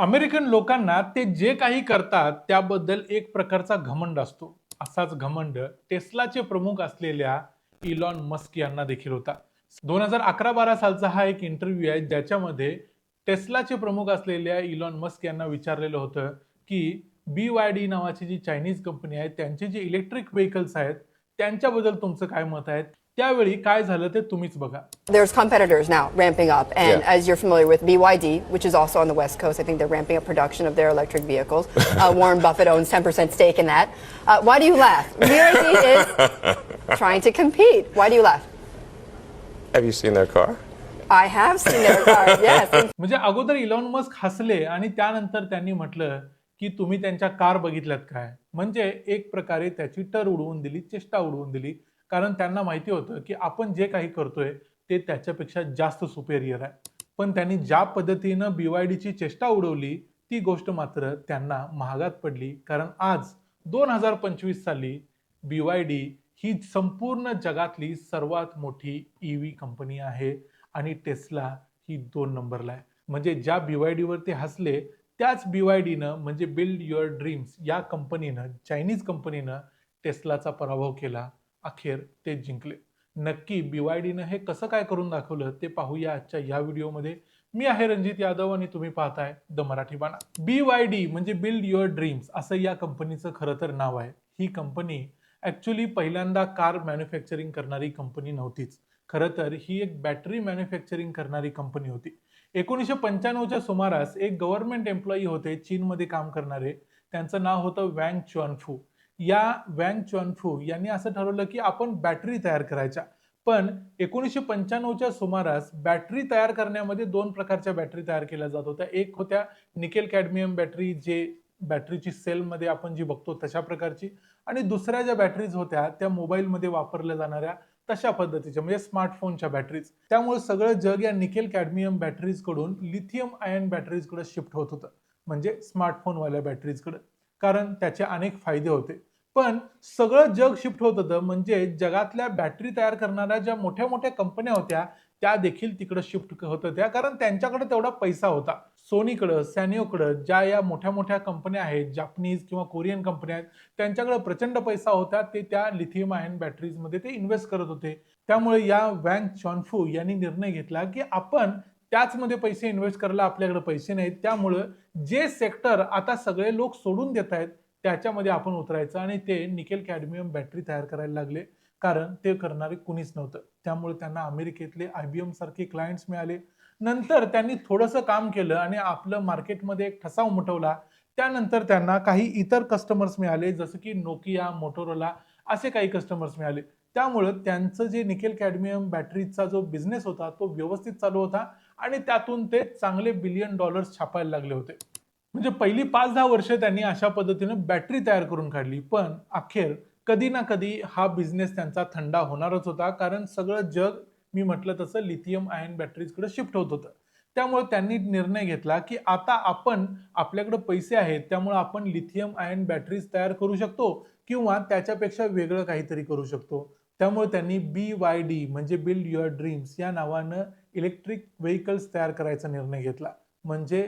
American लोकांना ते जे काही करतात त्याबद्दल एक प्रकारचा घमंड असतो. असाच घमंड टेस्लाचे प्रमुख असलेल्या इलॉन मस्क यांना देखील होता. दोन हजार अकरा बारा सालचा हा एक इंटरव्ह्यू आहे ज्याच्यामध्ये टेस्लाचे प्रमुख असलेल्या इलॉन मस्क यांना विचारलेलं होतं की बी वाय डी नावाची जी चायनीज कंपनी आहे त्यांचे जे इलेक्ट्रिक व्हेकल्स आहेत त्यांच्याबद्दल तुमचं काय मत आहे? त्यावेळी काय झालं ते तुम्हीच बघा. There is competitors now ramping up and as your family with B Y D which is also on the west coast I think the ramping up production of their electric vehicles Warren Buffett own ten percent stake in that why do you laugh reality is trying to compete why do you laugh have you seen a car I have seen a car yes म्हणजे अगोदर Elon Musk हसले आणि त्यानंतर त्यांनी म्हटलं की तुम्ही त्यांच्या कार बघितल्यात काय? म्हणजे एक प्रकारे त्याची टर उडवून दिली चेष्टा उडवून दिली. कारण त्यांना माहिती होतं की आपण जे काही करतोय ते त्याच्यापेक्षा जास्त सुपेरियर आहे. पण त्यांनी ज्या पद्धतीनं बीवायडीची चेष्टा उडवली ती गोष्ट मात्र त्यांना महागात पडली. कारण आज दोन हजार पंचवीस साली बीवायडी ही संपूर्ण जगातली सर्वात मोठी ई व्ही कंपनी आहे आणि टेस्ला ही दोन नंबरला आहे. म्हणजे ज्या बीवायडीवरती हसले त्याच बीवायडीनं म्हणजे बिल्ड युअर ड्रीम्स या कंपनीनं चायनीज कंपनीनं टेस्लाचा पराभव केला. अखेर ते जिंकले. नक्की बी वाय डीनं हे कसं काय करून दाखवलं ते पाहूया आजच्या या व्हिडिओमध्ये. मी आहे रणजित यादव आणि तुम्ही पाहताय the Marathi Bana. B Y D म्हणजे बिल्ड युअर ड्रीम्स असं या कंपनीचं खरं तर नाव आहे. ही कंपनी ॲक्च्युली पहिल्यांदा कार मॅन्युफॅक्चरिंग करणारी कंपनी नव्हतीच. खरं तर ही एक बॅटरी मॅन्युफॅक्चरिंग करणारी कंपनी होती. एकोणीसशे पंच्याण्णवच्या सुमारास एक गव्हर्नमेंट एम्प्लॉई होते चीनमध्ये काम करणारे. त्यांचं नाव होतं वँग फू या वँग चॉनफू यांनी असं ठरवलं की आपण बॅटरी तयार करायच्या. पण एकोणीसशे पंच्याण्णवच्या सुमारास बॅटरी तयार करण्यामध्ये दोन प्रकारच्या बॅटरी तयार केल्या जात होत्या. एक होत्या निकेल कॅडमियम बॅटरी जे बॅटरीची सेलमध्ये आपण जी बघतो तशा प्रकारची. आणि दुसऱ्या ज्या बॅटरीज होत्या त्या मोबाईलमध्ये वापरल्या जाणाऱ्या तशा पद्धतीच्या म्हणजे स्मार्टफोनच्या बॅटरीज त्यामुळे सगळं जग या निकेल कॅडमियम बॅटरीजकडून लिथियम आयन बॅटरीजकडे शिफ्ट होत होतं. म्हणजे स्मार्टफोनवाल्या बॅटरीजकडे कारण त्याचे अनेक फायदे होते. पण सगळं जग शिफ्ट होत होतं. म्हणजे जगातल्या बॅटरी तयार करणाऱ्या ज्या मोठ्या मोठ्या कंपन्या होत्या त्या देखील तिकडे शिफ्ट होत होत्या. कारण त्यांच्याकडे तेवढा पैसा होता. सोनीकडं सॅनिओकडं ज्या या मोठ्या मोठ्या कंपन्या आहेत जापनीज किंवा कोरियन कंपन्या आहेत त्यांच्याकडे प्रचंड पैसा होता. ते त्या लिथियम आयन बॅटरीजमध्ये ते इन्व्हेस्ट करत होते. त्यामुळे या वँग चॉनफू यांनी निर्णय घेतला की आपण त्याचमध्ये पैसे इन्व्हेस्ट करायला आपल्याकडे पैसे नाहीत. त्यामुळं जे सेक्टर आता सगळे लोक सोडून देत आहेत त्याच्यामध्ये आपण उतरायचं आणि ते निकेल कॅडमियम बॅटरी तयार करायला लागले. कारण ते करणारे कुणीच नव्हतं. त्यामुळे त्यांना अमेरिकेतले आय बी एम सारखे क्लायंट्स मिळाले. नंतर त्यांनी थोडंसं काम केलं आणि आपलं मार्केटमध्ये एक ठसा उमटवला त्यानंतर त्यांना काही इतर कस्टमर्स मिळाले जसं की नोकिया मोटोरोला असे काही कस्टमर्स मिळाले. त्यामुळं त्यांचं जे निकेल कॅडमियम बॅटरीचा जो बिझनेस होता तो व्यवस्थित चालू होता आणि त्यातून ते चांगले बिलियन डॉलर्स छापायला लागले होते. म्हणजे पहिली पाच दहा वर्ष त्यांनी अशा पद्धतीनं बॅटरी तयार करून काढली. पण अखेर कधी ना कधी हा बिझनेस त्यांचा थंडा होणारच होता. कारण सगळं जग मी म्हटलं तसं लिथियम आयन बॅटरीजकडे शिफ्ट होत होतं. त्यामुळे त्यांनी निर्णय घेतला की आता आपण आपल्याकडे पैसे आहेत त्यामुळे आपण लिथियम आयन बॅटरीज तयार करू शकतो किंवा त्याच्यापेक्षा वेगळं काहीतरी करू शकतो. त्यामुळे त्यांनी बी वाय डी म्हणजे बिल्ड युअर ड्रीम्स या नावानं इलेक्ट्रिक व्हेकल्स तयार करायचा निर्णय घेतला. म्हणजे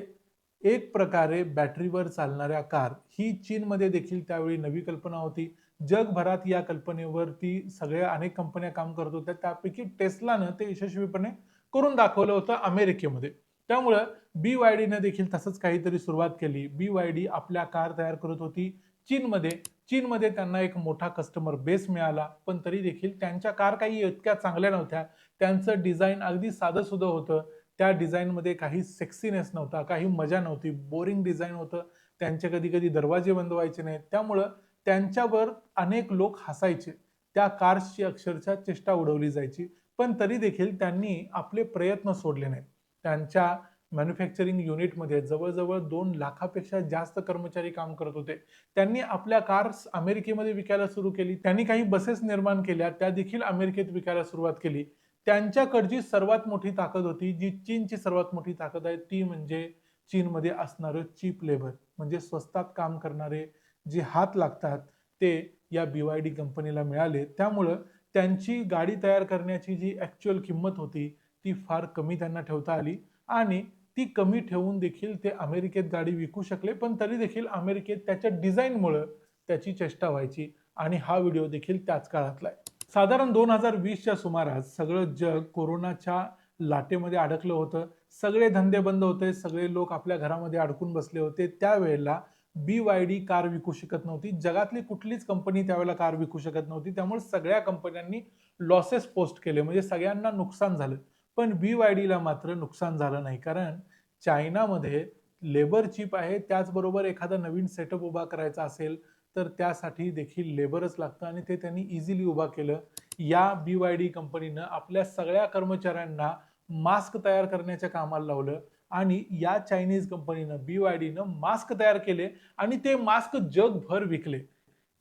एक प्रकारे बॅटरीवर चालणाऱ्या कार ही चीनमध्ये देखील त्यावेळी नवी कल्पना होती. जगभरात या कल्पनेवरती सगळ्या अनेक कंपन्या काम करत होत्या. त्यापैकी टेस्लानं ते यशस्वीपणे करून दाखवलं होतं अमेरिकेमध्ये. त्यामुळं बी वाय डीनं देखील तसंच काहीतरी सुरुवात केली. बी वाय डी आपल्या कार तयार करत होती. चीनमध्ये चीनमध्ये त्यांना एक मोठा कस्टमर बेस मिळाला. पण तरी देखील त्यांच्या कार काही इतक्या चांगल्या नव्हत्या. त्यांचं डिझाईन अगदी साधं सुद्धा होतं. त्या डिझाईनमध्ये काही सेक्सीनेस नव्हता काही मजा नव्हती बोरिंग डिझाईन होतं. त्यांचे कधी कधी दरवाजे बंद व्हायचे नाहीत. त्यामुळं त्यांच्यावर अनेक लोक हसायचे. त्या कार्सची अक्षरशः चेष्टा उडवली जायची. पण तरी देखील त्यांनी आपले प्रयत्न सोडले नाहीत. त्यांच्या मॅन्युफॅक्चरिंग युनिटमध्ये जवळजवळ दोन लाखापेक्षा जास्त कर्मचारी काम करत होते. त्यांनी आपल्या कार्स अमेरिकेमध्ये विकायला सुरू केली. त्यांनी काही बसेस निर्माण केल्या. त्या देखील अमेरिकेत विकायला सुरुवात केली. त्यांच्याकडची सर्वात मोठी ताकद होती जी चीनची सर्वात मोठी ताकद आहे ती म्हणजे चीनमध्ये असणारं चीप लेबर म्हणजे स्वस्तात काम करणारे जे हात लागतात ते या बी वाय डी कंपनीला मिळाले. त्यामुळं त्यांची गाडी तयार करण्याची जी ॲक्च्युअल किंमत होती ती फार कमी त्यांना ठेवता आली आणि ती कमी ठेवून देखील ते अमेरिकेत गाडी विकू शकले पण तरी देखील अमेरिकेत त्याच्या डिझाईनमुळं त्याची चेष्टा व्हायची आणि हा व्हिडिओ देखील त्याच काळातला आहे. साधारण दोन हजार वीसच्या सुमारास सगळं जग कोरोनाच्या लाटेमध्ये अडकलं होतं. सगळे धंदे बंद होते. सगळे लोक आपल्या घरामध्ये अडकून बसले होते. त्यावेळेला बी वाय डी कार विकू शकत नव्हती. जगातली कुठलीच कंपनी त्यावेळेला कार विकू शकत नव्हती. त्यामुळे सगळ्या कंपन्यांनी लॉसेस पोस्ट केले. म्हणजे सगळ्यांना नुकसान झालं. पण बी वाय डीला मात्र नुकसान झालं नाही. कारण चायनामध्ये लेबर चीप आहे. त्याचबरोबर एखादा नवीन सेटअप उभा करायचा असेल तर त्यासाठी देखील लेबरच लागतं आणि ते त्यांनी इझिली उभा केलं. या बी वाय डी कंपनीनं आपल्या सगळ्या कर्मचाऱ्यांना मास्क तयार करण्याच्या कामाला लावलं आणि या चायनीज कंपनीनं बी वाय डीनं मास्क तयार केले आणि ते मास्क जगभर विकले.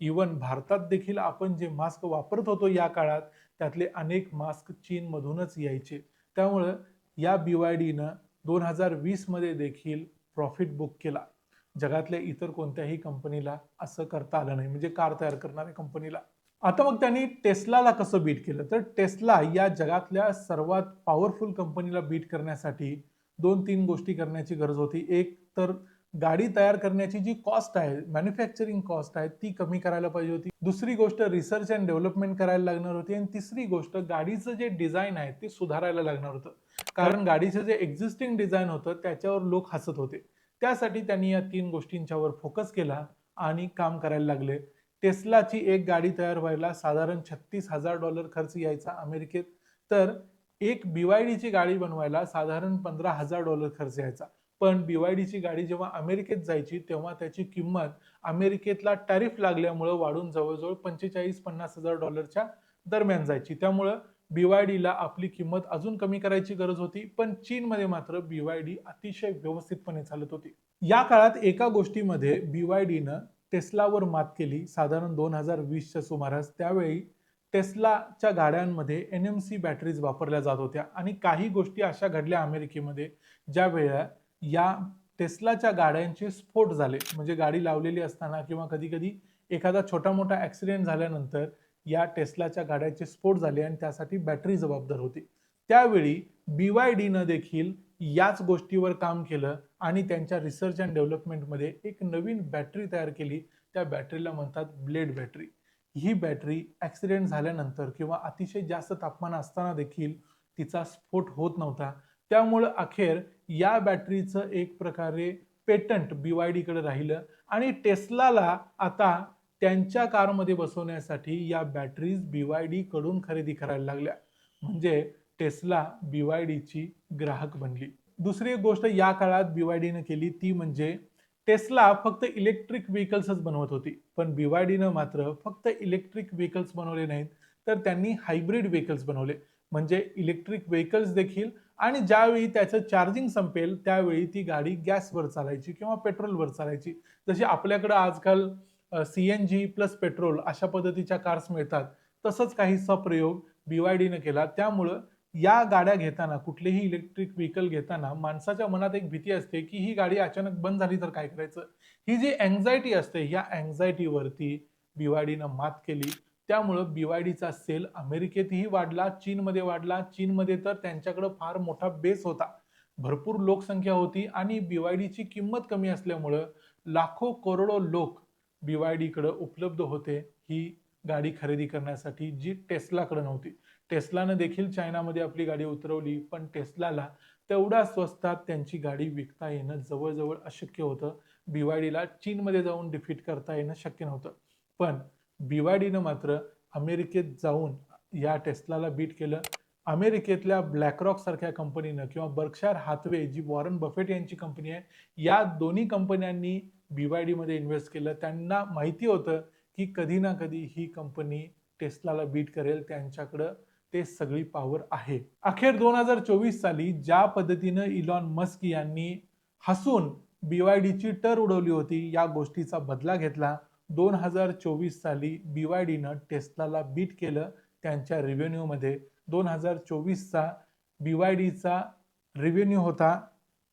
इवन भारतात देखील आपण जे मास्क वापरत होतो या काळात त्यातले अनेक मास्क चीनमधूनच यायचे. त्यामुळं या बी वाय डीनं दोन हजार वीसमध्ये देखील प्रॉफिट बुक केला. जगातल्या इतर कोणत्याही कंपनीला असं करता आलं नाही. म्हणजे कार तयार करणाऱ्या कंपनीला. आता मग त्यांनी टेस्लाला कसं बीट केलं? तर टेस्ला या जगातल्या सर्वात पॉवरफुल कंपनीला बीट करण्यासाठी दोन तीन गोष्टी करण्याची गरज होती. एक तर गाडी तयार करण्याची जी कॉस्ट आहे मॅन्युफॅक्चरिंग कॉस्ट आहे ती कमी करायला पाहिजे होती. दुसरी गोष्ट रिसर्च अँड डेव्हलपमेंट करायला लागणार होती. आणि तिसरी गोष्ट गाडीचं जे डिझाईन आहे ते सुधारायला लागणार होतं. कारण गाडीचं जे एक्झिस्टिंग डिझाईन होतं त्याच्यावर लोक हसत होते. त्यासाठी त्यांनी या तीन गोष्टींच्यावर फोकस केला आणि काम करायला लागले. टेस्लाची एक गाडी तयार व्हायला साधारण छत्तीस हजार डॉलर खर्च यायचा अमेरिकेत. तर एक बीवायडीची गाडी बनवायला साधारण पंधरा हजार डॉलर खर्च यायचा. पण बीवायडीची गाडी जेव्हा अमेरिकेत जायची तेव्हा त्याची किंमत अमेरिकेतला टॅरिफ लागल्यामुळं वाढून जवळजवळ पंचेचाळीस पन्नास हजार डॉलरच्या दरम्यान जायची. त्यामुळं बीवायडीला आपली किंमत अजून कमी करायची गरज होती पण चीनमध्ये मात्र बीवायडी अतिशय व्यवस्थितपणे चालत होती. या काळात एका गोष्टीमध्ये बीवायडीनं टेस्लावर मात केली साधारण दोन हजार वीसच्या सुमारास. त्यावेळी टेस्लाच्या गाड्यांमध्ये एन एम सी बॅटरीज वापरल्या जात होत्या. आणि काही गोष्टी अशा घडल्या अमेरिकेमध्ये ज्या वेळा या टेस्लाच्या गाड्यांचे स्फोट झाले. म्हणजे गाडी लावलेली असताना किंवा कधी कधी एखादा छोटा मोठा ॲक्सिडेंट झाल्यानंतर या टेस्लाच्या गाड्याचे स्फोट झाले आणि त्यासाठी बॅटरी जबाबदार होती. त्यावेळी बी वाय डीनं देखील याच गोष्टीवर काम केलं आणि त्यांच्या रिसर्च अँड डेव्हलपमेंटमध्ये एक नवीन बॅटरी तयार केली. त्या बॅटरीला म्हणतात ब्लेड बॅटरी. ही बॅटरी ॲक्सिडेंट झाल्यानंतर किंवा अतिशय जास्त तापमान असताना देखील तिचा स्फोट होत नव्हता. त्यामुळं अखेर या बॅटरीचं एक प्रकारे पेटंट बी वाय डीकडे राहिलं आणि टेस्लाला आता त्यांच्या कारमध्ये बसवण्यासाठी या बॅटरीज बी वाय डी कडून खरेदी करायला लागल्या. म्हणजे टेस्ला बी वाय डीची ग्राहक बनली. दुसरी एक गोष्ट या काळात बी वाय डीनं केली ती म्हणजे टेस्ला फक्त इलेक्ट्रिक व्हेकल्सच बनवत होती. पण बी वाय डीनं मात्र फक्त इलेक्ट्रिक व्हेकल्स बनवले नाहीत तर त्यांनी हायब्रिड व्हेकल्स बनवले. म्हणजे इलेक्ट्रिक व्हेकल्स देखील आणि ज्यावेळी त्याचं चार्जिंग संपेल त्यावेळी ती गाडी गॅसवर चालायची किंवा पेट्रोलवर चालायची. जशी आपल्याकडं आजकाल C N G plus petrol अशा पद्धतीच्या कार्स मिळतात. तसंच काहीसा प्रयोग बी वाय डीनं केला. त्यामुळं या गाड्या घेताना कुठलेही इलेक्ट्रिक व्हेकल घेताना माणसाच्या मनात एक भीती असते की ही गाडी अचानक बंद झाली तर काय करायचं? ही जी अँझायटी असते या अँझायटीवरती डीनं मात केली. त्यामुळं बी वाय डीचा सेल अमेरिकेतही वाढला चीनमध्ये वाढला. चीनमध्ये तर त्यांच्याकडं फार मोठा बेस होता. भरपूर लोकसंख्या होती आणि बी वाय डीची किंमत कमी असल्यामुळं लाखो करोडो लोक बी वाय डीकडं उपलब्ध होते ही गाडी खरेदी करण्यासाठी जी टेस्लाकडे नव्हती. टेस्लानं देखील चायनामध्ये आपली गाडी उतरवली पण टेस्लाला तेवढ्या स्वस्तात त्यांची गाडी विकता येणं जवळजवळ अशक्य होतं. बी वाय डीला चीनमध्ये जाऊन डिफीट करता येणं शक्य नव्हतं. पण बी वाय डीनं मात्र अमेरिकेत जाऊन या टेस्लाला बीट केलं. अमेरिकेतल्या ब्लॅकरॉक सारख्या कंपनीनं किंवा बर्कशायर हातवे जी वॉरन बफेट यांची कंपनी आहे या दोन्ही कंपन्यांनी बीवायडीमध्ये इन्व्हेस्ट केलं. त्यांना माहिती होतं की कधी ना कधी ही कंपनी टेस्लाला बीट करेल. त्यांच्याकडं ते सगळी पॉवर आहे. अखेर दोन हजार चोवीस साली ज्या पद्धतीनं इलॉन मस्क यांनी हसून बीवायडीची टर उडवली होती या गोष्टीचा बदला घेतला दोन हजार चोवीस साली बीवायडीनं टेस्लाला बीट केलं त्यांच्या रिव्हेन्यूमध्ये दोन हजार चोवीसचा बी वाय डीचा रिव्हेन्यू होता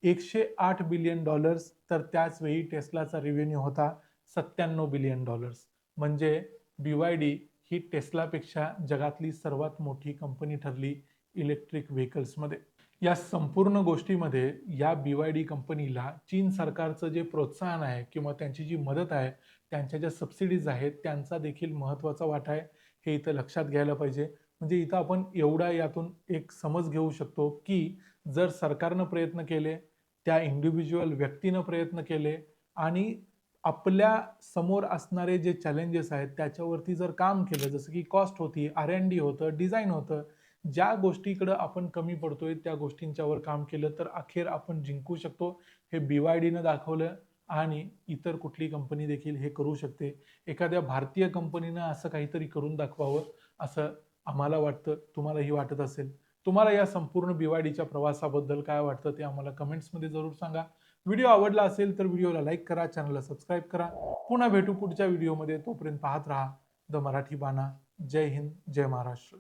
एकशे आठ बिलियन डॉलर्स तर त्याचवेळी टेस्लाचा रेव्हेन्यू होता सत्त्याण्णव बिलियन डॉलर्स म्हणजे बी वाय डी ही टेस्लापेक्षा जगातली सर्वात मोठी कंपनी ठरली इलेक्ट्रिक व्हेकल्समध्ये या संपूर्ण गोष्टीमध्ये या बी वाय डी कंपनीला चीन सरकारचं जे प्रोत्साहन आहे किंवा त्यांची जी मदत आहे त्यांच्या ज्या सबसिडीज आहेत त्यांचा देखील महत्त्वाचा वाटा आहे. हे इथं लक्षात घ्यायला पाहिजे. म्हणजे इथं आपण एवढा यातून एक समज घेऊ शकतो की जर सरकारनं प्रयत्न केले त्या इंडिव्हिज्युअल व्यक्तीनं प्रयत्न केले आणि आपल्यासमोर असणारे जे चॅलेंजेस आहेत त्याच्यावरती जर काम केलं जसं की कॉस्ट होती आर एन डी होतं डिझाईन होतं ज्या गोष्टीकडं आपण कमी पडतोय त्या गोष्टींच्यावर काम केलं तर अखेर आपण जिंकू शकतो. हे बी वाय डीनं दाखवलं आणि इतर कुठली कंपनी देखील हे करू शकते. एखाद्या भारतीय कंपनीनं असं काहीतरी करून दाखवावं असं आम्हाला वाटतं तुम्हालाही वाटत असेल. तुम्हाला या संपूर्ण बिवाडीच्या प्रवासाबद्दल काय वाटतं ते आम्हाला कमेंट्समध्ये जरूर सांगा. व्हिडिओ आवडला असेल तर व्हिडिओला लाईक करा चॅनलला सबस्क्राईब करा. पुन्हा भेटू पुढच्या व्हिडिओमध्ये. तोपर्यंत पाहत राहा. द मराठी बाणा. जय हिंद जय महाराष्ट्र.